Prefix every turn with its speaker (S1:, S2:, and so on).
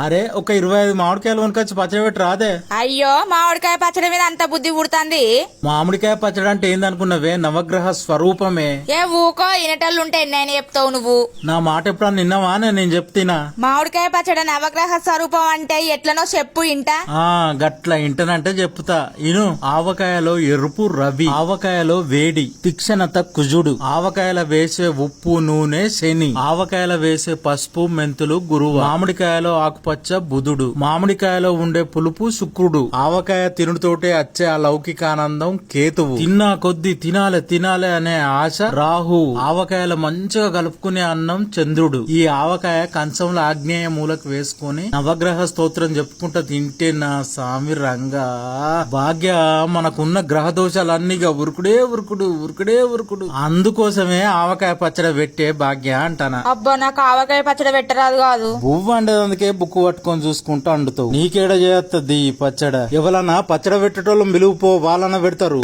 S1: అరే ఒక ఇరవై ఐదు మామిడికాయలు కొనుకొచ్చి పచ్చడి పెట్టి రాదే.
S2: అయ్యో మామిడికాయ పచ్చడి మీద అంత బుద్ధి పుడుతుంది.
S1: మామిడికాయ పచ్చడి అంటే ఏందనుకున్నవే? నవగ్రహ స్వరూపమే.
S2: ఏ ఊకో ఇనటల్లు ఉంటే నేను చెప్తావు నువ్వు?
S1: నా మాట ఎప్పుడన్నా నిన్నవా? నేను చెప్తినా.
S2: మామిడికాయ పచ్చడి నవగ్రహ స్వరూపం అంటే ఎట్లనో చెప్పు ఇంట.
S1: ఆ గట్ల ఇంటనంటే చెప్తా. ఇను ఆవకాయలో ఎరుపు రవి ఆవకాయలో వేడి తీక్షణత కుజుడు. ఆవకాయల వేసే ఉప్పు నూనె శని. ఆవకాయల వేసే పసుపు మెంతులు గురువు. మామిడికాయలో ఆకుపచ్చ బుధుడు. మామిడికాయలో ఉండే పులుపు శుక్రుడు. ఆవకాయ తినుడుతోటే వచ్చే ఆ లౌకిక ఆనందం కేతువు. తిన్నా కొద్ది తినాలే తినాలే అనే ఆశ రాహు. ఆవకాయలు మంచిగా కలుపుకునే అన్నం చంద్రుడు. ఈ ఆవకాయ కంచంలో ఆగ్నేయ మూలకు వేసుకొని నవగ్రహ స్తోత్రం చెప్పుకుంటా తింటే నా స్వామి రంగా. భాగ్య మనకున్న గ్రహ దోషాలన్నీగా ఉరుకుడే ఉరుకుడు ఉరుకుడే ఉరుకుడు. అందుకోసమే ఆవకాయ పచ్చడి పెట్టే భాగ్య అంటానా.
S2: అబ్బా నాకు ఆవకాయ పచ్చడి పెట్టరాదు కాదు.
S1: బువ్వ అండేదందుకే ముక్కు పట్టుకొని చూసుకుంటూ అండుతావు. నీకేడ చేస్తుంది ఈ పచ్చడ? ఎవరన్నా పచ్చడ పెట్టేటోళ్ళు మిలుగుపో వాళ్ళన పెడతారు.